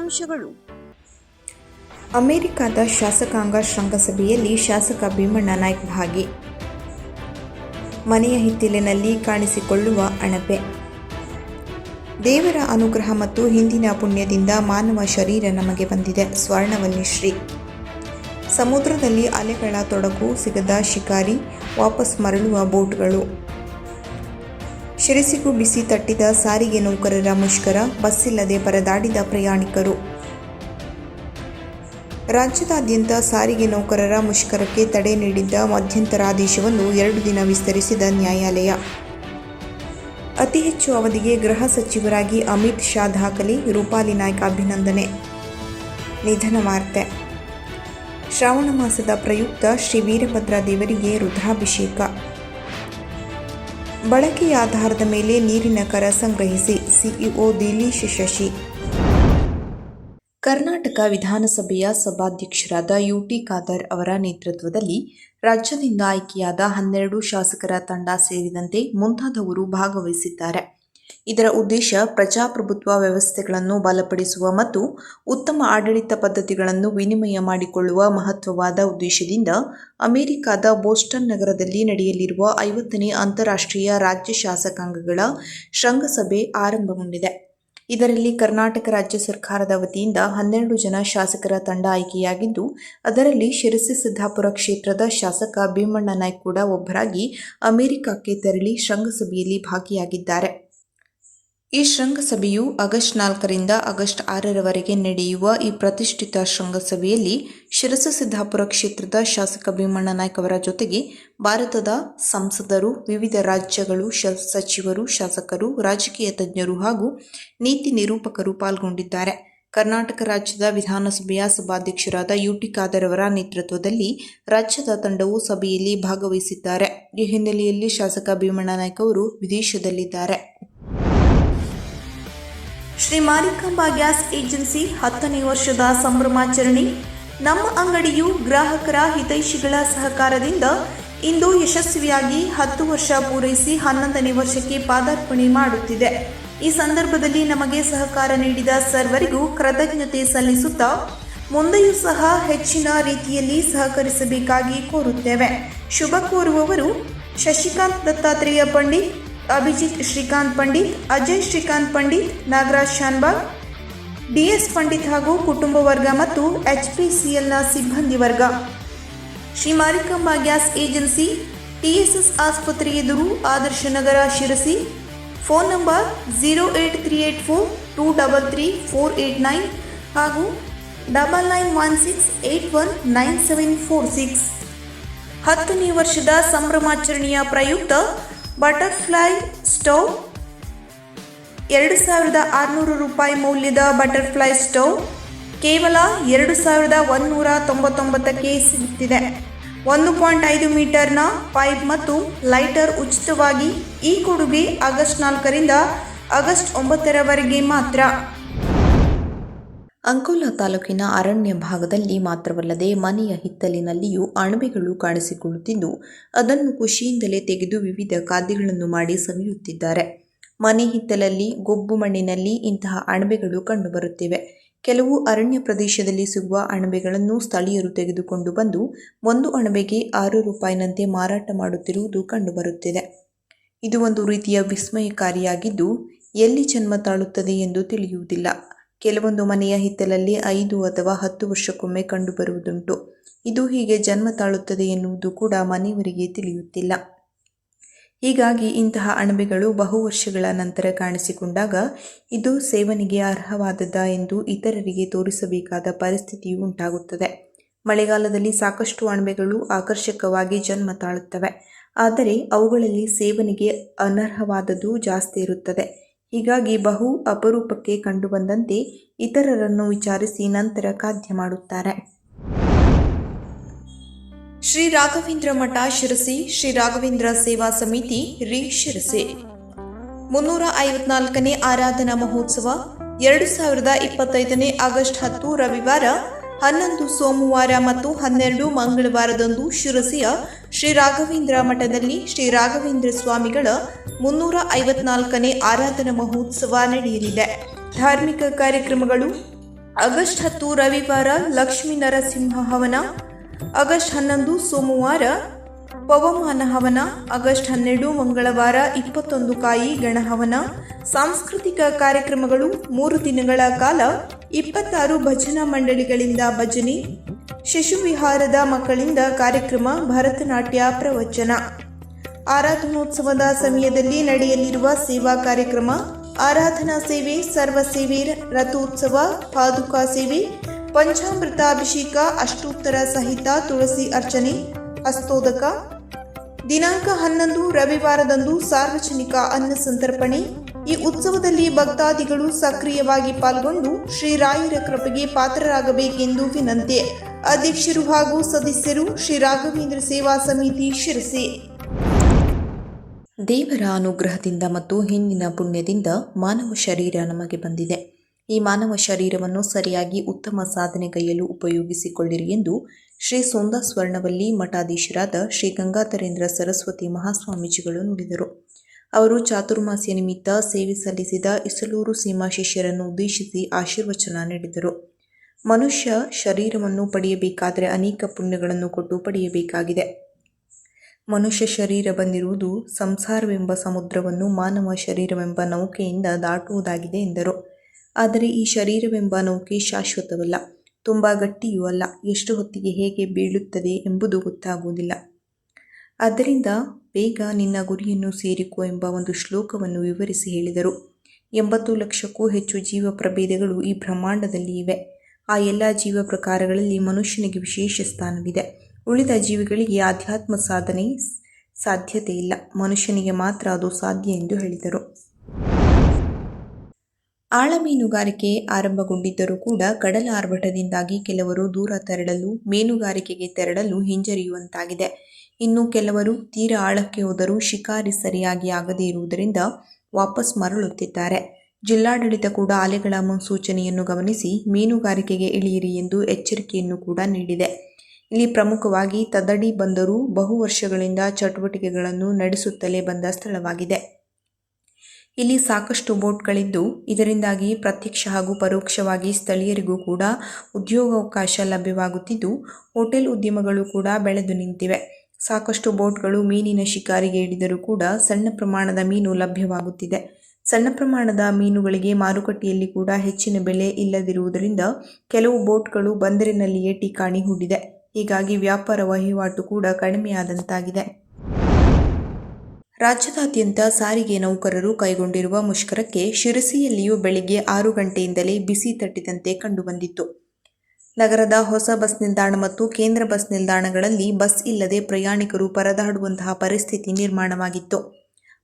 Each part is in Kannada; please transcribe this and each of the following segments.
ಮುಖ್ಯಾಂಶಗಳು ಅಮೆರಿಕದ ಶಾಸಕಾಂಗ ಶೃಂಗಸಭೆಯಲ್ಲಿ ಶಾಸಕ ಭೀಮಣ್ಣ ನಾಯ್ಕ್ ಭಾಗಿ. ಮನೆಯ ಹಿತ್ತಿಲಿನಲ್ಲಿ ಕಾಣಿಸಿಕೊಳ್ಳುವ ಅಣಬೆ. ದೇವರ ಅನುಗ್ರಹ ಮತ್ತು ಹಿಂದಿನ ಪುಣ್ಯದಿಂದ ಮಾನವ ಶರೀರ ನಮಗೆ ಬಂದಿದೆ ಸ್ವರ್ಣವಲ್ಲಿ ಶ್ರೀ. ಸಮುದ್ರದಲ್ಲಿ ಅಲೆಗಳ ತೊಡಕು ಸಿಗದ ಶಿಕಾರಿ ವಾಪಸ್ ಮರಳುವ ಬೋಟ್ಗಳು. ಶಿರಸಿಗೂ ಬಿಸಿ ತಟ್ಟಿದ ಸಾರಿಗೆ ನೌಕರರ ಮುಷ್ಕರ, ಬಸ್ಸಿಲ್ಲದೆ ಪರದಾಡಿದ ಪ್ರಯಾಣಿಕರು. ರಾಜ್ಯದಾದ್ಯಂತ ಸಾರಿಗೆ ನೌಕರರ ಮುಷ್ಕರಕ್ಕೆ ತಡೆ ನೀಡಿದ್ದ ಮಧ್ಯಂತರಾದೇಶವನ್ನು ಎರಡು ದಿನ ವಿಸ್ತರಿಸಿದ ನ್ಯಾಯಾಲಯ. ಅತಿ ಹೆಚ್ಚು ಅವಧಿಗೆ ಗೃಹ ಸಚಿವರಾಗಿ ಅಮಿತ್ ಶಾ ದಾಖಲೆ, ರೂಪಾಲಿ ನಾಯ್ಕ ಅಭಿನಂದನೆ. ನಿಧನ ವಾರ್ತೆ. ಶ್ರಾವಣ ಮಾಸದ ಪ್ರಯುಕ್ತ ಶ್ರೀ ವೀರಭದ್ರ ದೇವರಿಗೆ ರುದ್ರಾಭಿಷೇಕ. ಬಳಕೆಯ ಆಧಾರದ ಮೇಲೆ ನೀರಿನ ಕರ ಸಂಗ್ರಹಿಸಿ ಸಿಇಒ ದಿಲೀಶ್ ಶಶಿ. ಕರ್ನಾಟಕ ವಿಧಾನಸಭೆಯ ಸಭಾಧ್ಯಕ್ಷರಾದ ಯುಟಿ ಖಾದರ್ ಅವರ ನೇತೃತ್ವದಲ್ಲಿ ರಾಜ್ಯದಿಂದ ಆಯ್ಕೆಯಾದ ಹನ್ನೆರಡು ಶಾಸಕರ ತಂಡ ಸೇರಿದಂತೆ ಮುಂತಾದವರು ಭಾಗವಹಿಸಿದ್ದಾರೆ. ಇದರ ಉದ್ದೇಶ ಪ್ರಜಾಪ್ರಭುತ್ವ ವ್ಯವಸ್ಥೆಗಳನ್ನು ಬಲಪಡಿಸುವ ಮತ್ತು ಉತ್ತಮ ಆಡಳಿತ ಪದ್ಧತಿಗಳನ್ನು ವಿನಿಮಯ ಮಾಡಿಕೊಳ್ಳುವ ಮಹತ್ವವಾದ ಉದ್ದೇಶದಿಂದ ಅಮೆರಿಕದ ಬೋಸ್ಟನ್ ನಗರದಲ್ಲಿ ನಡೆಯಲಿರುವ ಐವತ್ತನೇ ಅಂತಾರಾಷ್ಟ್ರೀಯ ರಾಜ್ಯ ಶಾಸಕಾಂಗಗಳ ಶೃಂಗಸಭೆ ಆರಂಭಗೊಂಡಿದೆ. ಇದರಲ್ಲಿ ಕರ್ನಾಟಕ ರಾಜ್ಯ ಸರ್ಕಾರದ ವತಿಯಿಂದ ಹನ್ನೆರಡು ಜನ ಶಾಸಕರ ತಂಡ ಆಯ್ಕೆಯಾಗಿದ್ದು, ಅದರಲ್ಲಿ ಶಿರಸಿ ಸಿದ್ದಾಪುರ ಕ್ಷೇತ್ರದ ಶಾಸಕ ಭೀಮಣ್ಣ ನಾಯ್ಕ್ ಕೂಡ ಒಬ್ಬರಾಗಿ ಅಮೆರಿಕಕ್ಕೆ ತೆರಳಿ ಶೃಂಗಸಭೆಯಲ್ಲಿ ಭಾಗಿಯಾಗಿದ್ದಾರೆ. ಈ ಶೃಂಗಸಭೆಯು ಆಗಸ್ಟ್ ನಾಲ್ಕರಿಂದ ಆಗಸ್ಟ್ ಆರರವರೆಗೆ ನಡೆಯುವ ಈ ಪ್ರತಿಷ್ಠಿತ ಶೃಂಗಸಭೆಯಲ್ಲಿ ಶಿರಸು ಸಿದ್ದಾಪುರ ಕ್ಷೇತ್ರದ ಶಾಸಕ ಭೀಮಣ್ಣ ನಾಯ್ಕ ಅವರ ಜೊತೆಗೆ ಭಾರತದ ಸಂಸದರು, ವಿವಿಧ ರಾಜ್ಯಗಳು ಸಚಿವರು, ಶಾಸಕರು, ರಾಜಕೀಯ ತಜ್ಞರು ಹಾಗೂ ನೀತಿ ನಿರೂಪಕರು ಪಾಲ್ಗೊಂಡಿದ್ದಾರೆ. ಕರ್ನಾಟಕ ರಾಜ್ಯದ ವಿಧಾನಸಭೆಯ ಸಭಾಧ್ಯಕ್ಷರಾದ ಯುಟಿ ಖಾದರ್ ಅವರ ನೇತೃತ್ವದಲ್ಲಿ ರಾಜ್ಯದ ತಂಡವು ಸಭೆಯಲ್ಲಿ ಭಾಗವಹಿಸಿದ್ದಾರೆ. ಈ ಹಿನ್ನೆಲೆಯಲ್ಲಿ ಶಾಸಕ ಭೀಮಣ್ಣ ನಾಯ್ಕ ಅವರು ವಿದೇಶದಲ್ಲಿದ್ದಾರೆ. ಶ್ರೀ ಮಾರಿಕಾಂಬಾ ಗ್ಯಾಸ್ ಏಜೆನ್ಸಿ ಹತ್ತನೇ ವರ್ಷದ ಸಂಭ್ರಮಾಚರಣೆ. ನಮ್ಮ ಅಂಗಡಿಯು ಗ್ರಾಹಕರ ಹಿತೈಷಿಗಳ ಸಹಕಾರದಿಂದ ಇಂದು ಯಶಸ್ವಿಯಾಗಿ ಹತ್ತು ವರ್ಷ ಪೂರೈಸಿ ಹನ್ನೊಂದನೇ ವರ್ಷಕ್ಕೆ ಪಾದಾರ್ಪಣೆ ಮಾಡುತ್ತಿದೆ. ಈ ಸಂದರ್ಭದಲ್ಲಿ ನಮಗೆ ಸಹಕಾರ ನೀಡಿದ ಸರ್ವರಿಗೂ ಕೃತಜ್ಞತೆ ಸಲ್ಲಿಸುತ್ತಾ ಮುಂದೆಯೂ ಸಹ ಹೆಚ್ಚಿನ ರೀತಿಯಲ್ಲಿ ಸಹಕರಿಸಬೇಕಾಗಿ ಕೋರುತ್ತೇವೆ. ಶುಭ ಕೋರುವವರು ಶಶಿಕಾಂತ್ ದತ್ತಾತ್ರೇಯ ಪಂಡಿತ್ ಅಭಿಜಿತ್ ಶ್ರೀಕಾಂತ್ ಪಂಡಿತ್, ಅಜಯ್ ಶ್ರೀಕಾಂತ್ ಪಂಡಿತ್, ನಾಗರಾಜ್ ಶಾನ್ಬಾಗ್ ಡಿಎಸ್ ಪಂಡಿತ್ ಹಾಗೂ ಕುಟುಂಬ ವರ್ಗ ಮತ್ತು ಎಚ್ಪಿಸಿಎಲ್ನ ಸಿಬ್ಬಂದಿ ವರ್ಗ. Shri Marikamma gas agency TSS ಆಸ್ಪತ್ರೆ ಎದುರು Adarsh Nagar Sirsi. Phone number zero eight three eight four two double three four eight nine ಹಾಗೂ double nine one six eight one nine seven four six. ಹತ್ತನೇ ವರ್ಷದ ಸಂಭ್ರಮಾಚರಣೆಯ ಪ್ರಯುಕ್ತ ಬಟರ್ಫ್ಲೈ ಸ್ಟವ್, ಎರಡು ಸಾವಿರದ ಆರುನೂರು ರೂಪಾಯಿ ಮೌಲ್ಯದ ಬಟರ್ಫ್ಲೈ ಸ್ಟವ್, ಕೇವಲ ಎರಡು ಸಾವಿರದ ಒಂದುನೂರ ತೊಂಬತ್ತೊಂಬತ್ತಕ್ಕೆ ಸಿಗುತ್ತಿದೆ ಒಂದು ಪಾಯಿಂಟ್ ಐದು ಮೀಟರ್ನ ಪೈಪ್ ಮತ್ತು ಲೈಟರ್ ಉಚಿತವಾಗಿ ಈ ಕೊಡುಗೆ ಆಗಸ್ಟ್ ನಾಲ್ಕರಿಂದ ಆಗಸ್ಟ್ ಒಂಬತ್ತರವರೆಗೆ ಮಾತ್ರ. ಅಂಕೋಲಾ ತಾಲೂಕಿನ ಅರಣ್ಯ ಭಾಗದಲ್ಲಿ ಮಾತ್ರವಲ್ಲದೆ ಮನೆಯ ಹಿತ್ತಲಿನಲ್ಲಿಯೂ ಅಣಬೆಗಳು ಕಾಣಿಸಿಕೊಳ್ಳುತ್ತಿದ್ದು, ಅದನ್ನು ಖುಷಿಯಿಂದಲೇ ತೆಗೆದು ವಿವಿಧ ಖಾದ್ಯಗಳನ್ನು ಮಾಡಿ ಸವಿಯುತ್ತಿದ್ದಾರೆ. ಮನೆ ಹಿತ್ತಲಲ್ಲಿ, ಗೊಬ್ಬು ಮಣ್ಣಿನಲ್ಲಿ ಇಂತಹ ಅಣಬೆಗಳು ಕಂಡುಬರುತ್ತಿವೆ. ಕೆಲವು ಅರಣ್ಯ ಪ್ರದೇಶದಲ್ಲಿ ಸಿಗುವ ಅಣಬೆಗಳನ್ನು ಸ್ಥಳೀಯರು ತೆಗೆದುಕೊಂಡು ಬಂದು ಒಂದು ಅಣಬೆಗೆ ಆರು ರೂಪಾಯಿನಂತೆ ಮಾರಾಟ ಮಾಡುತ್ತಿರುವುದು ಕಂಡುಬರುತ್ತಿದೆ. ಇದು ಒಂದು ರೀತಿಯ ವಿಸ್ಮಯಕಾರಿಯಾಗಿದ್ದು, ಎಲ್ಲಿ ಜನ್ಮ ತಾಳುತ್ತದೆ ಎಂದು ತಿಳಿಯುವುದಿಲ್ಲ. ಕೆಲವೊಂದು ಮನೆಯ ಹಿತ್ತಲಲ್ಲಿ ಐದು ಅಥವಾ ಹತ್ತು ವರ್ಷಕ್ಕೊಮ್ಮೆ ಕಂಡುಬರುವುದುಂಟು. ಇದು ಹೀಗೆ ಜನ್ಮ ತಾಳುತ್ತದೆ ಎನ್ನುವುದು ಕೂಡ ಮನೆಯವರಿಗೆ ತಿಳಿಯುತ್ತಿಲ್ಲ. ಹೀಗಾಗಿ ಇಂತಹ ಅಣಬೆಗಳು ಬಹು ವರ್ಷಗಳ ನಂತರ ಕಾಣಿಸಿಕೊಂಡಾಗ ಇದು ಸೇವನೆಗೆ ಅರ್ಹವಾದದ ಎಂದು ಇತರರಿಗೆ ತೋರಿಸಬೇಕಾದ ಪರಿಸ್ಥಿತಿಯು ಉಂಟಾಗುತ್ತದೆ. ಮಳೆಗಾಲದಲ್ಲಿ ಸಾಕಷ್ಟು ಅಣಬೆಗಳು ಆಕರ್ಷಕವಾಗಿ ಜನ್ಮ ತಾಳುತ್ತವೆ. ಆದರೆ ಅವುಗಳಲ್ಲಿ ಸೇವನೆಗೆ ಅನರ್ಹವಾದದ್ದು ಜಾಸ್ತಿ ಇರುತ್ತದೆ. ಹೀಗಾಗಿ ಬಹು ಅಪರೂಪಕ್ಕೆ ಕಂಡುಬಂದಂತೆ ಇತರರನ್ನು ವಿಚಾರಿಸಿ ನಂತರ ಖಾದ್ಯ ಮಾಡುತ್ತಾರೆ. ಶ್ರೀ ರಾಘವೇಂದ್ರ ಮಠ ಶಿರಸಿ, ಶ್ರೀ ರಾಘವೇಂದ್ರ ಸೇವಾ ಸಮಿತಿ, ರಿ ಶಿರಸಿ. ಮುನ್ನೂರ ಐವತ್ನಾಲ್ಕನೇ ಆರಾಧನಾ ಮಹೋತ್ಸವ, ಎರಡು ಸಾವಿರದ ಇಪ್ಪತ್ತೈದನೇ ಆಗಸ್ಟ್ ಹತ್ತು, ರವಿವಾರ ಹನ್ನೊಂದು ಸೋಮವಾರ ಮತ್ತು ಹನ್ನೆರಡು ಮಂಗಳವಾರದಂದು ಶಿರಸಿಯ ಶ್ರೀ ರಾಘವೇಂದ್ರ ಮಠದಲ್ಲಿ ಶ್ರೀ ರಾಘವೇಂದ್ರ ಸ್ವಾಮಿಗಳ ಮುನ್ನೂರ ಐವತ್ನಾಲ್ಕನೇ ಆರಾಧನಾ ಮಹೋತ್ಸವ ನಡೆಯಲಿದೆ. ಧಾರ್ಮಿಕ ಕಾರ್ಯಕ್ರಮಗಳು ಆಗಸ್ಟ್ ಹತ್ತು ರವಿವಾರ ಲಕ್ಷ್ಮೀ ನರಸಿಂಹ ಹವನ, ಆಗಸ್ಟ್ ಹನ್ನೊಂದು ಸೋಮವಾರ ಪವಮಾನ ಹವನ, ಆಗಸ್ಟ್ ಹನ್ನೆರಡು, ಮಂಗಳವಾರ, ಇಪ್ಪತ್ತೊಂದು ಕಾಯಿ ಗಣಹವನ ಸಾಂಸ್ಕೃತಿಕ ಕಾರ್ಯಕ್ರಮಗಳು ಮೂರು ದಿನಗಳ ಕಾಲ, ಇಪ್ಪತ್ತಾರು ಭಜನಾ ಮಂಡಳಿಗಳಿಂದ ಭಜನೆ, ಶಿಶುವಿಹಾರದ ಮಕ್ಕಳಿಂದ ಕಾರ್ಯಕ್ರಮ, ಭರತನಾಟ್ಯ ಪ್ರವಚನ. ಆರಾಧನೋತ್ಸವದ ಸಮಯದಲ್ಲಿ ನಡೆಯಲಿರುವ ಸೇವಾ ಕಾರ್ಯಕ್ರಮ, ಆರಾಧನಾ ಸೇವೆ, ಸರ್ವ ಸೇವೆ, ರಥೋತ್ಸವ, ಪಾದುಕಾ ಸೇವೆ, ಪಂಚಾಮೃತಾಭಿಷೇಕ, ಅಷ್ಟೋತ್ತರ ಸಹಿತ ತುಳಸಿ ಅರ್ಚನೆ ಹಸ್ತೋದಕ ದಿನಾಂಕ ಹನ್ನೊಂದು, ರವಿವಾರದಂದು ಸಾರ್ವಜನಿಕ ಅನ್ನ ಸಂತರ್ಪಣೆ. ಈ ಉತ್ಸವದಲ್ಲಿ ಭಕ್ತಾದಿಗಳು ಸಕ್ರಿಯವಾಗಿ ಪಾಲ್ಗೊಂಡು ಶ್ರೀರಾಯರ ಕೃಪೆಗೆ ಪಾತ್ರರಾಗಬೇಕೆಂದು ವಿನಂತಿ. ಅಧ್ಯಕ್ಷರು ಹಾಗೂ ಸದಸ್ಯರು ಶ್ರೀ ರಾಘವೇಂದ್ರ ಸೇವಾ ಸಮಿತಿ ಶಿರಸಿ. ದೇವರ ಅನುಗ್ರಹದಿಂದ ಮತ್ತು ಹಿಂದಿನ ಪುಣ್ಯದಿಂದ ಮಾನವ ಶರೀರ ನಮಗೆ ಬಂದಿದೆ. ಈ ಮಾನವ ಶರೀರವನ್ನು ಸರಿಯಾಗಿ ಉತ್ತಮ ಸಾಧನೆಗೈಯಲು ಉಪಯೋಗಿಸಿಕೊಳ್ಳಿರಿ ಎಂದು ಶ್ರೀ ಸೋಂದಾ ಸ್ವರ್ಣವಲ್ಲಿ ಮಠಾಧೀಶರಾದ ಶ್ರೀ ಗಂಗಾಧರೇಂದ್ರ ಸರಸ್ವತಿ ಮಹಾಸ್ವಾಮೀಜಿಗಳು ನುಡಿದರು. ಅವರು ಚಾತುರ್ಮಾಸ್ಯ ನಿಮಿತ್ತ ಸೇವೆ ಸಲ್ಲಿಸಿದ ಇಸಲೂರು ಸೀಮಾ ಶಿಷ್ಯರನ್ನು ಉದ್ದೇಶಿಸಿ ಆಶೀರ್ವಚನ ನೀಡಿದರು. ಮನುಷ್ಯ ಶರೀರವನ್ನು ಪಡೆಯಬೇಕಾದರೆ ಅನೇಕ ಪುಣ್ಯಗಳನ್ನು ಕೊಟ್ಟು ಪಡೆಯಬೇಕಾಗಿದೆ. ಮನುಷ್ಯ ಶರೀರ ಬಂದಿರುವುದು ಸಂಸಾರವೆಂಬ ಸಮುದ್ರವನ್ನು ಮಾನವ ಶರೀರವೆಂಬ ನೌಕೆಯಿಂದ ದಾಟುವುದಾಗಿದೆ ಎಂದರು. ಆದರೆ ಈ ಶರೀರವೆಂಬ ನೌಕೆ ಶಾಶ್ವತವಲ್ಲ. ತುಂಬ ಗಟ್ಟಿಯೂ ಅಲ್ಲ. ಎಷ್ಟು ಹೊತ್ತಿಗೆ ಹೇಗೆ ಬೀಳುತ್ತದೆ ಎಂಬುದು ಗೊತ್ತಾಗುವುದಿಲ್ಲ. ಆದ್ದರಿಂದ ಬೇಗ ನಿನ್ನ ಗುರಿಯನ್ನು ಸೇರಿಕೋ ಎಂಬ ಒಂದು ಶ್ಲೋಕವನ್ನು ವಿವರಿಸಿ ಹೇಳಿದರು. ಎಂಬತ್ತು ಲಕ್ಷಕ್ಕೂ ಹೆಚ್ಚು ಜೀವ ಪ್ರಭೇದಗಳು ಈ ಬ್ರಹ್ಮಾಂಡದಲ್ಲಿ ಇವೆ. ಆ ಎಲ್ಲ ಜೀವ ಪ್ರಕಾರಗಳಲ್ಲಿ ಮನುಷ್ಯನಿಗೆ ವಿಶೇಷ ಸ್ಥಾನವಿದೆ. ಉಳಿದ ಜೀವಿಗಳಿಗೆ ಆಧ್ಯಾತ್ಮ ಸಾಧನೆ ಸಾಧ್ಯತೆ ಇಲ್ಲ ಮನುಷ್ಯನಿಗೆ ಮಾತ್ರ ಅದು ಸಾಧ್ಯ ಎಂದು ಹೇಳಿದರು. ಆಳ ಮೀನುಗಾರಿಕೆ ಆರಂಭಗೊಂಡಿದ್ದರೂ ಕೂಡ ಕಡಲ ಆರ್ಭಟದಿಂದಾಗಿ ಕೆಲವರು ದೂರ ತೆರಳಲು, ಮೀನುಗಾರಿಕೆಗೆ ತೆರಳಲು ಹಿಂಜರಿಯುವಂತಾಗಿದೆ. ಇನ್ನು ಕೆಲವರು ತೀರ ಆಳಕ್ಕೆ ಹೋದರೂ ಶಿಕಾರಿ ಸರಿಯಾಗಿ ಆಗದೇ ಇರುವುದರಿಂದ ವಾಪಸ್ ಮರಳುತ್ತಿದ್ದಾರೆ. ಜಿಲ್ಲಾಡಳಿತ ಕೂಡ ಅಲೆಗಳ ಮುನ್ಸೂಚನೆಯನ್ನು ಗಮನಿಸಿ ಮೀನುಗಾರಿಕೆಗೆ ಇಳಿಯಿರಿ ಎಂದು ಎಚ್ಚರಿಕೆಯನ್ನು ಕೂಡ ನೀಡಿದೆ. ಇಲ್ಲಿ ಪ್ರಮುಖವಾಗಿ ತದಡಿ ಬಂದರು ಬಹು ವರ್ಷಗಳಿಂದ ಚಟುವಟಿಕೆಗಳನ್ನು ನಡೆಸುತ್ತಲೇ ಬಂದ ಸ್ಥಳವಾಗಿದೆ. ಇಲ್ಲಿ ಸಾಕಷ್ಟು ಬೋಟ್ಗಳಿದ್ದು, ಇದರಿಂದಾಗಿ ಪ್ರತ್ಯಕ್ಷ ಹಾಗೂ ಪರೋಕ್ಷವಾಗಿ ಸ್ಥಳೀಯರಿಗೂ ಕೂಡ ಉದ್ಯೋಗಾವಕಾಶ ಲಭ್ಯವಾಗುತ್ತಿದ್ದು, ಹೋಟೆಲ್ ಉದ್ಯಮಗಳು ಕೂಡ ಬೆಳೆದು ನಿಂತಿವೆ. ಸಾಕಷ್ಟು ಬೋಟ್ಗಳು ಮೀನಿನ ಶಿಕಾರಿಗೆ ಹಿಡಿದರೂ ಕೂಡ ಸಣ್ಣ ಪ್ರಮಾಣದ ಮೀನು ಲಭ್ಯವಾಗುತ್ತಿದೆ. ಸಣ್ಣ ಪ್ರಮಾಣದ ಮೀನುಗಳಿಗೆ ಮಾರುಕಟ್ಟೆಯಲ್ಲಿ ಕೂಡ ಹೆಚ್ಚಿನ ಬೆಲೆ ಇಲ್ಲದಿರುವುದರಿಂದ ಕೆಲವು ಬೋಟ್ಗಳು ಬಂದರಿನಲ್ಲಿಯೇ ಟಿಕಾಣಿ ಹೂಡಿದೆ. ಹೀಗಾಗಿ ವ್ಯಾಪಾರ ವಹಿವಾಟು ಕೂಡ ಕಡಿಮೆಯಾದಂತಾಗಿದೆ. ರಾಜ್ಯದಾದ್ಯಂತ ಸಾರಿಗೆ ನೌಕರರು ಕೈಗೊಂಡಿರುವ ಮುಷ್ಕರಕ್ಕೆ ಶಿರಸಿಯಲ್ಲಿಯೂ ಬೆಳಿಗ್ಗೆ ಆರು ಗಂಟೆಯಿಂದಲೇ ಬಿಸಿ ತಟ್ಟಿದಂತೆ ಕಂಡುಬಂದಿತ್ತು. ನಗರದ ಹೊಸ ಬಸ್ ನಿಲ್ದಾಣ ಮತ್ತು ಕೇಂದ್ರ ಬಸ್ ನಿಲ್ದಾಣಗಳಲ್ಲಿ ಬಸ್ ಇಲ್ಲದೆ ಪ್ರಯಾಣಿಕರು ಪರದಾಡುವಂತಹ ಪರಿಸ್ಥಿತಿ ನಿರ್ಮಾಣವಾಗಿತ್ತು.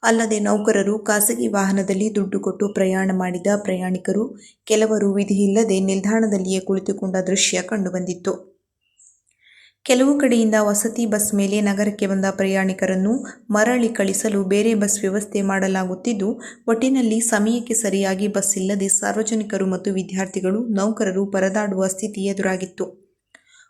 ಅಲ್ಲದೆ ನೌಕರರು ಖಾಸಗಿ ವಾಹನದಲ್ಲಿ ದುಡ್ಡು ಕೊಟ್ಟು ಪ್ರಯಾಣ ಮಾಡಿದ ಪ್ರಯಾಣಿಕರು, ಕೆಲವರು ವಿಧಿಯಿಲ್ಲದೆ ನಿಲ್ದಾಣದಲ್ಲಿಯೇ ಕುಳಿತುಕೊಂಡ ದೃಶ್ಯ ಕಂಡುಬಂದಿತ್ತು. ಕೆಲವು ಕಡೆಯಿಂದ ವಸತಿ ಬಸ್ ಮೇಲೆ ನಗರಕ್ಕೆ ಬಂದ ಪ್ರಯಾಣಿಕರನ್ನು ಮರಳಿ ಕಳಿಸಲು ಬೇರೆ ಬಸ್ ವ್ಯವಸ್ಥೆ ಮಾಡಲಾಗುತ್ತಿದ್ದು, ಒಟ್ಟಿನಲ್ಲಿ ಸಮಯಕ್ಕೆ ಸರಿಯಾಗಿ ಬಸ್ ಇಲ್ಲದೆ ಸಾರ್ವಜನಿಕರು ಮತ್ತು ವಿದ್ಯಾರ್ಥಿಗಳು, ನೌಕರರು ಪರದಾಡುವ ಸ್ಥಿತಿ ಎದುರಾಗಿತ್ತು.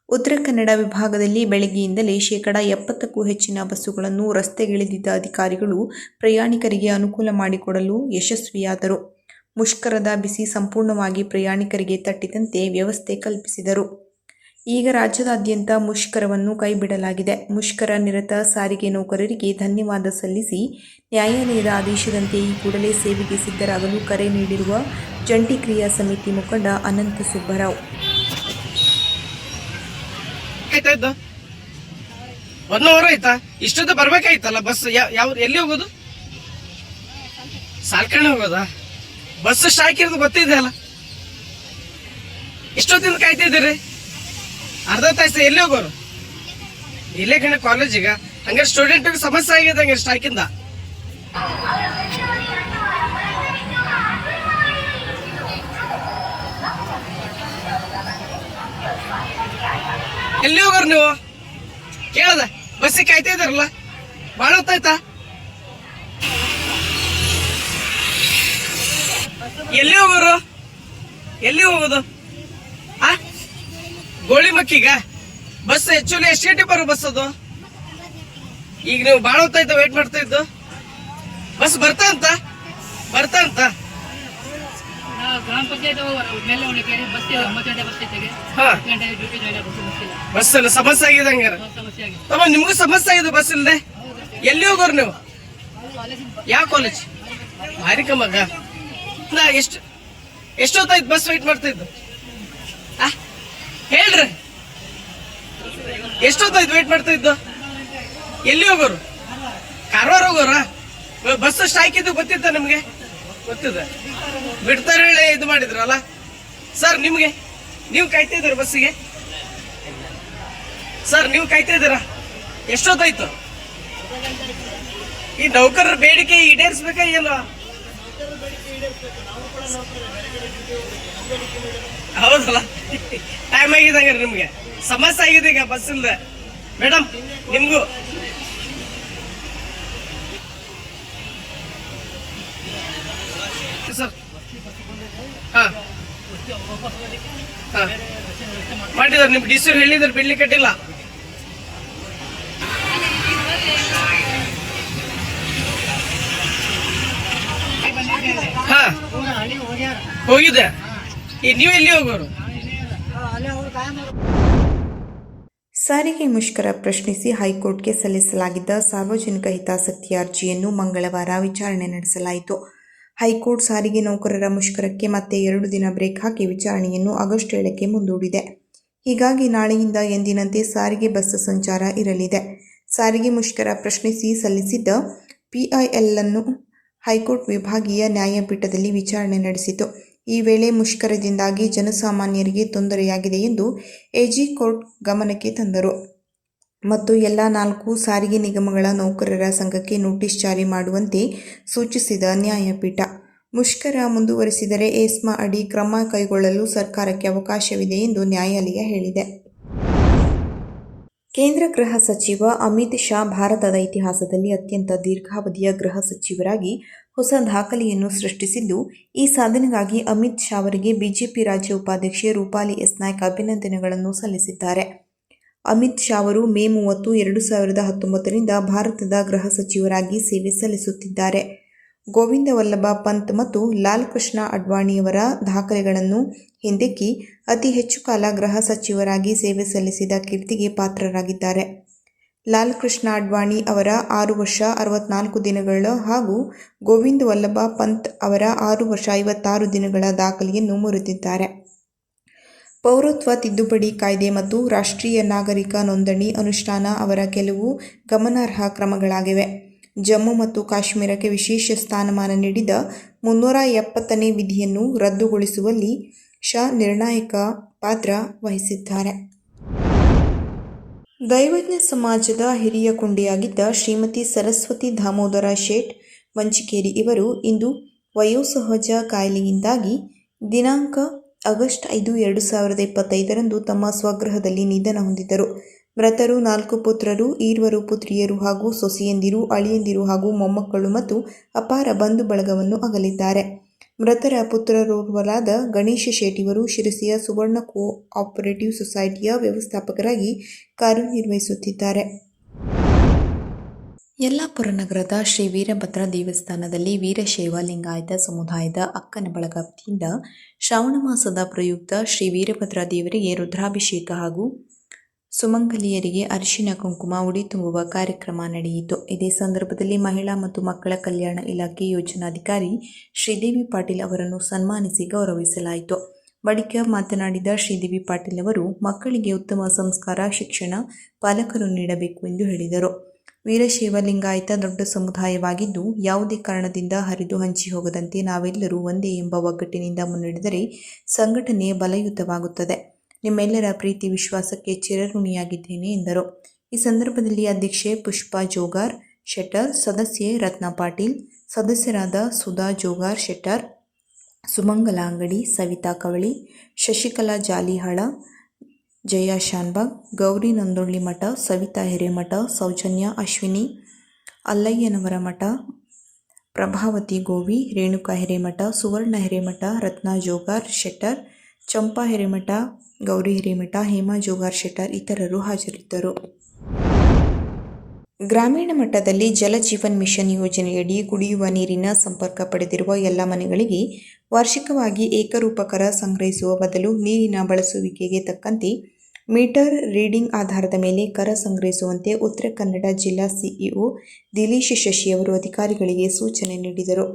ಉತ್ತರ ಕನ್ನಡ ವಿಭಾಗದಲ್ಲಿ ಬೆಳಗ್ಗೆಯಿಂದಲೇ ಶೇಕಡ ಎಪ್ಪತ್ತಕ್ಕೂ ಹೆಚ್ಚಿನ ಬಸ್ಸುಗಳನ್ನು ರಸ್ತೆಗಿಳಿದಿದ್ದ ಅಧಿಕಾರಿಗಳು ಪ್ರಯಾಣಿಕರಿಗೆ ಅನುಕೂಲ ಮಾಡಿಕೊಡಲು ಯಶಸ್ವಿಯಾದರು. ಮುಷ್ಕರದ ಬಿಸಿ ಸಂಪೂರ್ಣವಾಗಿ ಪ್ರಯಾಣಿಕರಿಗೆ ತಟ್ಟಿದಂತೆ ವ್ಯವಸ್ಥೆ ಕಲ್ಪಿಸಿದರು. ಈಗ ರಾಜ್ಯದಾದ್ಯಂತ ಮುಷ್ಕರವನ್ನು ಕೈಬಿಡಲಾಗಿದೆ. ಮುಷ್ಕರ ನಿರತ ಸಾರಿಗೆ ನೌಕರರಿಗೆ ಧನ್ಯವಾದ ಸಲ್ಲಿಸಿ ನ್ಯಾಯಾಲಯದ ಆದೇಶದಂತೆ ಈ ಕೂಡಲೇ ಸೇವೆಗೆ ಸಿದ್ಧರಾಗಲು ಕರೆ ನೀಡಿರುವ ಜಂಟಿ ಕ್ರಿಯಾ ಸಮಿತಿ ಮುಖಂಡ ಅನಂತ ಸುಬ್ಬರಾವ್. ಒನ್ ಬರ್ಬೇಕಾಯ್ತಲ್ಲ ಬಸ್? ಯಾವ ಎಲ್ಲಿ ಹೋಗೋದು? ಸಾಲ್ಕಣೆ ಹೋಗೋದಾ? ಬಸ್ ಸ್ಟ್ರೈಕ್ ಇರೋದು ಗೊತ್ತಿದೆ ಅಲ್ಲ. ಎಷ್ಟೊತ್ತಿಂದ ಕಾಯ್ತಾ ಇದ್ದೀರಿ? ಅರ್ಧ ತಾಸು ಎಲ್ಲಿ ಹೋಗೋರು? ಇಲ್ಲೇ ಕಣ ಕಾಲೇಜಿಗೆ ಹಂಗಾರೆ ಸ್ಟೂಡೆಂಟ್ ಸಮಸ್ಯೆ ಆಗಿದೆ ಹಂಗಾರೆ ಸ್ಟಾಕಿಂದ ಎಲ್ಲಿ ಹೋಗೋರು ನೀವು? ಕೇಳದ. ಬಸ್ಸಿಗೆ ಕಾಯ್ತಾ ಇದಾರಲ್ಲ ಭಾಳ ಹೊತ್ತಾಯ್ತಾ ಎಲ್ಲಿ ಹೋಗೋರು? ಎಲ್ಲಿ ಹೋಗೋದು? ಗೋಳಿ ಮಕ್ಕಿಗ ಬಸ್ ಆಕ್ಚುಲಿ ಎಷ್ಟು ಗಂಟೆ ಬರೋ ಬಸ್ ಅದು? ಈಗ ನೀವು ಭಾಳ ಹೊತ್ತಾಯ್ತು ವೇಟ್ ಮಾಡ್ತಾ ಇದ್ದು? ಬಸ್ ಬರ್ತಾ ಅಂತ? ಬರ್ತಾ ಅಂತ? ಬಸ್ ಇಲ್ಲ ಹತ್ತು ಸಮಸ್ಯೆ ಆಗಿದೆ ಹಂಗಾರ. ತಮ್ಮ ನಿಮಗೂ ಸಮಸ್ಯೆ ಆಗಿದೆ ಬಸ್ ಇಲ್ಲದೆ ಎಲ್ಲಿ ಹೋಗೋರು ನೀವು? ಯಾವ ಕಾಲೇಜ್ ಭಾರಿ ಕಮ್ಮಗ ಎಷ್ಟು ಎಷ್ಟೊತ್ತಾಯ್ತು ಬಸ್ ವೆಯ್ಟ್ ಮಾಡ್ತಾ ಇದ್ದು? ಹೇಳ್ರಿ. ಎಷ್ಟೊತ್ತಾಯ್ತು ವೇಟ್ ಮಾಡ್ತಾ ಇದ್ದು? ಎಲ್ಲಿ ಹೋಗೋರು? ಕಾರವಾರ ಹೋಗೋರ? ಬಸ್ ಸ್ಟ್ರೈಕ್ ಇದ್ದು ಗೊತ್ತಿತ್ತ ನಿಮ್ಗೆ? ಗೊತ್ತಿದೆ. ಬಿಡ್ತಾರೆ ಹೇಳಿ ಇದು ಮಾಡಿದ್ರಲ್ಲ? ಸರ್ ನಿಮ್ಗೆ? ನೀವು ಕಾಯ್ತಾ ಇದ್ದೀರ ಬಸ್ಸಿಗೆ ಸರ್ ನೀವು ಕಾಯ್ತಾ ಇದ್ದೀರಾ? ಎಷ್ಟೊತ್ತಾಯ್ತು? ಈ ನೌಕರರ ಬೇಡಿಕೆ ಈಡೇರಿಸ್ಬೇಕಾ ಏನು ಹೌದಲ್ಲ? ಟೈಮ್ ಆಗಿದೆ ಹಂಗಾರೆ ನಿಮ್ಗೆ. ಸಮಸ್ಯೆ ಆಗಿದೆ ಈಗ ಬಸ್ ಇಲ್ದೆ ಮೇಡಮ್ ನಿಮ್ಗೂ. ಸರ್ ಹಾ. ಹಾ. ಮಾಡಿದಾರೆ ನಿಮ್ ಡಿ ಸಿ ಹೇಳಿದ್ರೆ ಬಿಡ್ಲಿಕ್ಕೆ ಕಟ್ಟಿಲ್ಲ. ಹಾ. ಹೋಗಿದೆ. ಈ ನೀವು ಎಲ್ಲಿ ಹೋಗೋರು? ಸಾರಿಗೆ ಮುಷ್ಕರ ಪ್ರಶ್ನಿಸಿ ಹೈಕೋರ್ಟ್ಗೆ ಸಲ್ಲಿಸಲಾಗಿದ್ದ ಸಾರ್ವಜನಿಕ ಹಿತಾಸಕ್ತಿ ಅರ್ಜಿಯನ್ನು ಮಂಗಳವಾರ ವಿಚಾರಣೆ ನಡೆಸಲಾಯಿತು. ಹೈಕೋರ್ಟ್ ಸಾರಿಗೆ ನೌಕರರ ಮುಷ್ಕರಕ್ಕೆ ಮತ್ತೆ ಎರಡು ದಿನ ಬ್ರೇಕ್ ಹಾಕಿ ವಿಚಾರಣೆಯನ್ನು ಆಗಸ್ಟ್ ಏಳಕ್ಕೆ ಮುಂದೂಡಿದೆ. ಹೀಗಾಗಿ ನಾಳೆಯಿಂದ ಎಂದಿನಂತೆ ಸಾರಿಗೆ ಬಸ್ ಸಂಚಾರ ಇರಲಿದೆ. ಸಾರಿಗೆ ಮುಷ್ಕರ ಪ್ರಶ್ನಿಸಿ ಸಲ್ಲಿಸಿದ್ದ ಪಿಐಎಲ್ ಅನ್ನು ಹೈಕೋರ್ಟ್ ವಿಭಾಗೀಯ ನ್ಯಾಯಪೀಠದಲ್ಲಿ ವಿಚಾರಣೆ ನಡೆಸಿತು. ಈ ವೇಳೆ ಮುಷ್ಕರದಿಂದಾಗಿ ಜನಸಾಮಾನ್ಯರಿಗೆ ತೊಂದರೆಯಾಗಿದೆ ಎಂದು ಎಜಿ ಕೋರ್ಟ್ ಗಮನಕ್ಕೆ ತಂದರು. ಮತ್ತು ಎಲ್ಲ ನಾಲ್ಕು ಸಾರಿಗೆ ನಿಗಮಗಳ ನೌಕರರ ಸಂಘಕ್ಕೆ ನೋಟಿಸ್ ಜಾರಿ ಮಾಡುವಂತೆ ಸೂಚಿಸಿದ ನ್ಯಾಯಪೀಠ. ಮುಷ್ಕರ ಮುಂದುವರಿಸಿದರೆ ಏಸ್ಮಾ ಅಡಿ ಕ್ರಮ ಕೈಗೊಳ್ಳಲು ಸರ್ಕಾರಕ್ಕೆ ಅವಕಾಶವಿದೆ ಎಂದು ನ್ಯಾಯಾಲಯ ಹೇಳಿದೆ. ಕೇಂದ್ರ ಗೃಹ ಸಚಿವ ಅಮಿತ್ ಶಾ ಭಾರತದ ಇತಿಹಾಸದಲ್ಲಿ ಅತ್ಯಂತ ದೀರ್ಘಾವಧಿಯ ಗೃಹ ಸಚಿವರಾಗಿ ಹೊಸ ದಾಖಲೆಯನ್ನು ಸೃಷ್ಟಿಸಿದ್ದು, ಈ ಸಾಧನೆಗಾಗಿ ಅಮಿತ್ ಶಾ ಅವರಿಗೆ ಬಿಜೆಪಿ ರಾಜ್ಯ ಉಪಾಧ್ಯಕ್ಷೆ ರೂಪಾಲಿ ಎಸ್ ನಾಯ್ಕ್ ಅಭಿನಂದನೆಗಳನ್ನು ಸಲ್ಲಿಸಿದ್ದಾರೆ. ಅಮಿತ್ ಶಾ ಅವರು ಮೇ ಮೂವತ್ತು, ಎರಡು ಸಾವಿರದ ಹತ್ತೊಂಬತ್ತರಿಂದ ಭಾರತದ ಗೃಹ ಸಚಿವರಾಗಿ ಸೇವೆ ಸಲ್ಲಿಸುತ್ತಿದ್ದಾರೆ. ಗೋವಿಂದ ವಲ್ಲಭ ಪಂತ್ ಮತ್ತು ಲಾಲ್ ಕೃಷ್ಣ ಅಡ್ವಾಣಿಯವರ ದಾಖಲೆಗಳನ್ನು ಹಿಂದಿಕ್ಕಿ ಅತಿ ಹೆಚ್ಚು ಕಾಲ ಗೃಹ ಸಚಿವರಾಗಿ ಸೇವೆ ಸಲ್ಲಿಸಿದ ಕೀರ್ತಿಗೆ ಪಾತ್ರರಾಗಿದ್ದಾರೆ. ಲಾಲ್ ಕೃಷ್ಣ ಅಡ್ವಾಣಿ ಅವರ ಆರು ವರ್ಷ ಅರವತ್ನಾಲ್ಕು ದಿನಗಳ ಹಾಗೂ ಗೋವಿಂದ ವಲ್ಲಭ ಪಂತ್ ಅವರ ಆರು ವರ್ಷ ಐವತ್ತಾರು ದಿನಗಳ ದಾಖಲೆಯನ್ನು ಮುರಿದಿದ್ದಾರೆ. ಪೌರತ್ವ ತಿದ್ದುಪಡಿ ಕಾಯ್ದೆ ಮತ್ತು ರಾಷ್ಟ್ರೀಯ ನಾಗರಿಕ ನೋಂದಣಿ ಅನುಷ್ಠಾನ ಅವರ ಕೆಲವು ಗಮನಾರ್ಹ ಕ್ರಮಗಳಾಗಿವೆ. ಜಮ್ಮು ಮತ್ತು ಕಾಶ್ಮೀರಕ್ಕೆ ವಿಶೇಷ ಸ್ಥಾನಮಾನ ನೀಡಿದ ಮುನ್ನೂರ ಎಪ್ಪತ್ತನೇ ವಿಧಿಯನ್ನು ರದ್ದುಗೊಳಿಸುವಲ್ಲಿ ಶಾ ನಿರ್ಣಾಯಕ ಪಾತ್ರ ವಹಿಸಿದ್ದಾರೆ. ದೈವಜ್ಞ ಸಮಾಜದ ಹಿರಿಯ ಕುಂಡಿಯಾಗಿದ್ದ ಶ್ರೀಮತಿ ಸರಸ್ವತಿ ದಾಮೋದರ ಶೇಟ್ ವಂಚಿಕೇರಿ ಇವರು ಇಂದು ವಯೋಸಹಜ ಕಾಯಿಲೆಯಿಂದಾಗಿ ದಿನಾಂಕ ಆಗಸ್ಟ್ ಐದು, ಎರಡು ಸಾವಿರದ ಇಪ್ಪತ್ತೈದರಂದು ತಮ್ಮ ಸ್ವಗೃಹದಲ್ಲಿ ನಿಧನ ಹೊಂದಿದ್ದರು. ಮೃತರು ನಾಲ್ಕು ಪುತ್ರರು ಈರ್ವರು ಪುತ್ರಿಯರು ಹಾಗೂ ಸೊಸೆಯಂದಿರು, ಅಳಿಯಂದಿರು ಹಾಗೂ ಮೊಮ್ಮಕ್ಕಳು ಮತ್ತು ಅಪಾರ ಬಂಧು ಬಳಗವನ್ನು ಅಗಲಿದ್ದಾರೆ. ಮೃತರ ಪುತ್ರರೋರ್ವರಾದ ಗಣೇಶ ಶೆಟ್ಟಿಯವರು ಶಿರಸಿಯ ಸುವರ್ಣ ಕೋ ಆಪರೇಟಿವ್ ಸೊಸೈಟಿಯ ವ್ಯವಸ್ಥಾಪಕರಾಗಿ ಕಾರ್ಯನಿರ್ವಹಿಸುತ್ತಿದ್ದಾರೆ. ಯಲ್ಲಾಪುರ ನಗರದ ಶ್ರೀ ವೀರಭದ್ರ ದೇವಸ್ಥಾನದಲ್ಲಿ ವೀರಶೈವ ಲಿಂಗಾಯತ ಸಮುದಾಯದ ಅಕ್ಕನ ಬಳಗ ವತಿಯಿಂದ ಶ್ರಾವಣ ಮಾಸದ ಪ್ರಯುಕ್ತ ಶ್ರೀ ವೀರಭದ್ರ ದೇವರಿಗೆ ರುದ್ರಾಭಿಷೇಕ ಹಾಗೂ ಸುಮಂಗಲಿಯರಿಗೆ ಅರಿಶಿನ ಕುಂಕುಮ, ಉಡಿ ತುಂಬುವ ಕಾರ್ಯಕ್ರಮ ನಡೆಯಿತು. ಇದೇ ಸಂದರ್ಭದಲ್ಲಿ ಮಹಿಳಾ ಮತ್ತು ಮಕ್ಕಳ ಕಲ್ಯಾಣ ಇಲಾಖೆ ಯೋಜನಾಧಿಕಾರಿ ಶ್ರೀದೇವಿ ಪಾಟೀಲ್ ಅವರನ್ನು ಸನ್ಮಾನಿಸಿ ಗೌರವಿಸಲಾಯಿತು. ಬಳಿಕ ಮಾತನಾಡಿದ ಶ್ರೀದೇವಿ ಪಾಟೀಲ್ ಅವರು, ಮಕ್ಕಳಿಗೆ ಉತ್ತಮ ಸಂಸ್ಕಾರ, ಶಿಕ್ಷಣ ಪಾಲಕರು ನೀಡಬೇಕು ಎಂದು ಹೇಳಿದರು. ವೀರಶೈವ ಲಿಂಗಾಯತ ದೊಡ್ಡ ಸಮುದಾಯವಾಗಿದ್ದು, ಯಾವುದೇ ಕಾರಣದಿಂದ ಹರಿದು ಹಂಚಿ ಹೋಗದಂತೆ ನಾವೆಲ್ಲರೂ ಒಂದೇ ಎಂಬ ಒಗ್ಗಟ್ಟಿನಿಂದ ಮುನ್ನಡೆದರೆ ಸಂಘಟನೆ ಬಲಯುತವಾಗುತ್ತದೆ. ನಿಮ್ಮೆಲ್ಲರ ಪ್ರೀತಿ, ವಿಶ್ವಾಸಕ್ಕೆ ಚಿರಋಣಿಯಾಗಿದ್ದೇನೆ ಎಂದರು. ಈ ಸಂದರ್ಭದಲ್ಲಿ ಅಧ್ಯಕ್ಷೆ ಪುಷ್ಪಾ ಜೋಗಾರ್ ಶೆಟ್ಟರ್, ಸದಸ್ಯೆ ರತ್ನ ಪಾಟೀಲ್, ಸದಸ್ಯರಾದ ಸುಧಾ ಜೋಗಾರ್ ಶೆಟ್ಟರ್, ಸುಮಂಗಲ ಅಂಗಡಿ, ಸವಿತಾ ಕವಳಿ, ಶಶಿಕಲಾ ಜಾಲಿಹಾಳ, ಜಯ ಶಾನ್ಬಾಗ್ ಗೌರಿ ನಂದೊಳ್ಳಿ ಮಠ, ಸವಿತಾ ಹಿರೇಮಠ, ಸೌಜನ್ಯ ಅಶ್ವಿನಿ, ಅಲ್ಲಯ್ಯನವರ ಮಠ, ಪ್ರಭಾವತಿ ಗೋವಿ, ರೇಣುಕಾ ಹಿರೇಮಠ, ಸುವರ್ಣ ಹಿರೇಮಠ, ರತ್ನ ಜೋಗಾರ್ ಶೆಟ್ಟರ್, ಚಂಪಾ ಹಿರೇಮಠ ಗೌರಿ, ಹಿರೇಮಠ, ಹೇಮಾ, ಜೋಗಾರ್ ಶೆಟ್ಟರ್ ಇತರರು ಹಾಜರಿದ್ದರು. ಗ್ರಾಮೀಣ ಮಟ್ಟದಲ್ಲಿ ಜಲ ಜೀವನ್ ಮಿಷನ್ ಯೋಜನೆಯಡಿ ಕುಡಿಯುವ ನೀರಿನ ಸಂಪರ್ಕ ಪಡೆದಿರುವ ಎಲ್ಲ ಮನೆಗಳಿಗೆ ವಾರ್ಷಿಕವಾಗಿ ಏಕರೂಪಕರ ಸಂಗ್ರಹಿಸುವ ಬದಲು ನೀರಿನ ಬಳಸುವಿಕೆಗೆ ತಕ್ಕಂತೆ ಮೀಟರ್ ರೀಡಿಂಗ್ ಆಧಾರದ ಮೇಲೆ ಕರ ಸಂಗ್ರಹಿಸುವಂತೆ ಉತ್ತರ ಕನ್ನಡ ಜಿಲ್ಲಾ ಸಿಇಒ ದಿಲೀಶ್ ಶಶಿಯವರು ಅಧಿಕಾರಿಗಳಿಗೆ ಸೂಚನೆ ನೀಡಿದರು.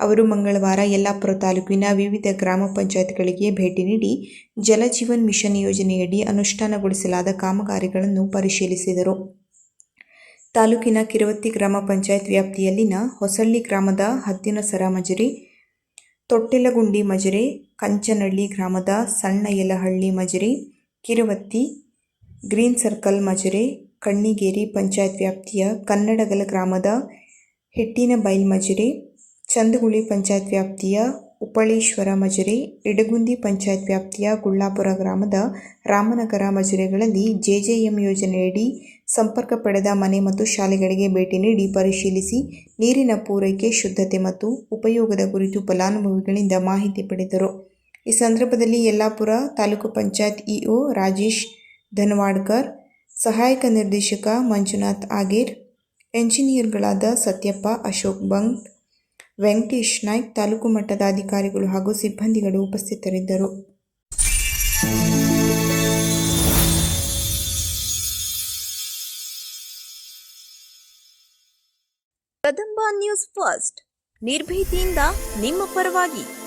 ಅವರು ಮಂಗಳವಾರ ಯಲ್ಲಾಪುರ ತಾಲೂಕಿನ ವಿವಿಧ ಗ್ರಾಮ ಪಂಚಾಯತ್ಗಳಿಗೆ ಭೇಟಿ ನೀಡಿ ಜಲಜೀವನ್ ಮಿಷನ್ ಯೋಜನೆಯಡಿ ಅನುಷ್ಠಾನಗೊಳಿಸಲಾದ ಕಾಮಗಾರಿಗಳನ್ನು ಪರಿಶೀಲಿಸಿದರು. ತಾಲೂಕಿನ ಕಿರುವತ್ತಿ ಗ್ರಾಮ ಪಂಚಾಯತ್ ವ್ಯಾಪ್ತಿಯಲ್ಲಿನ ಹೊಸಳ್ಳಿ ಗ್ರಾಮದ ಹದ್ದಿನಸರ ಮಜರಿ, ತೊಟ್ಟಿಲಗುಂಡಿ ಮಜರಿ ಕಂಚನಹಳ್ಳಿ ಗ್ರಾಮದ ಸಣ್ಣ ಯಲಹಳ್ಳಿ ಮಜರಿ, ಕಿರುವತ್ತಿ, ಗ್ರೀನ್ ಸರ್ಕಲ್ ಮಜರೆ, ಕಣ್ಣಿಗೇರಿ ಪಂಚಾಯತ್ ವ್ಯಾಪ್ತಿಯ ಕನ್ನಡಗಲ ಗ್ರಾಮದ ಹಿಟ್ಟಿನಬೈಲ್ ಮಜರೆ ಚಂದಗುಳಿ ಪಂಚಾಯತ್ ವ್ಯಾಪ್ತಿಯ ಉಪಳೇಶ್ವರ ಮಜರೆ, ಇಡಗುಂದಿ ಪಂಚಾಯತ್ ವ್ಯಾಪ್ತಿಯ ಗುಳ್ಳಾಪುರ ಗ್ರಾಮದ ರಾಮನಗರ ಮಜರೆಗಳಲ್ಲಿ ಜೆಜೆಎಂ ಯೋಜನೆಯಡಿ ಸಂಪರ್ಕ ಪಡೆದ ಮನೆ ಮತ್ತು ಶಾಲೆಗಳಿಗೆ ಭೇಟಿ ನೀಡಿ ಪರಿಶೀಲಿಸಿ ನೀರಿನ ಪೂರೈಕೆ, ಶುದ್ಧತೆ ಮತ್ತು ಉಪಯೋಗದ ಕುರಿತು ಫಲಾನುಭವಿಗಳಿಂದ ಮಾಹಿತಿ ಪಡೆದರು. ಈ ಸಂದರ್ಭದಲ್ಲಿ ಯಲ್ಲಾಪುರ ತಾಲೂಕು ಪಂಚಾಯತ್ ಇಒ ರಾಜೇಶ್ ಧನ್ವಾಡ್ಕರ್, ಸಹಾಯಕ ನಿರ್ದೇಶಕ ಮಂಜುನಾಥ್ ಆಗೇರ್, ಎಂಜಿನಿಯರ್ಗಳಾದ ಸತ್ಯಪ್ಪ ಅಶೋಕ್ ಬಂಗ್ ವೆಂಕಟೇಶ್ ನಾಯ್ಕ್ ತಾಲೂಕು ಮಟ್ಟದ ಅಧಿಕಾರಿಗಳು ಹಾಗೂ ಸಿಬ್ಬಂದಿಗಳು ಉಪಸ್ಥಿತರಿದ್ದರು. Kadamba news first. ನಿರ್ಭೀತಿಯಿಂದ ನಿಮ್ಮ ಪರವಾಗಿ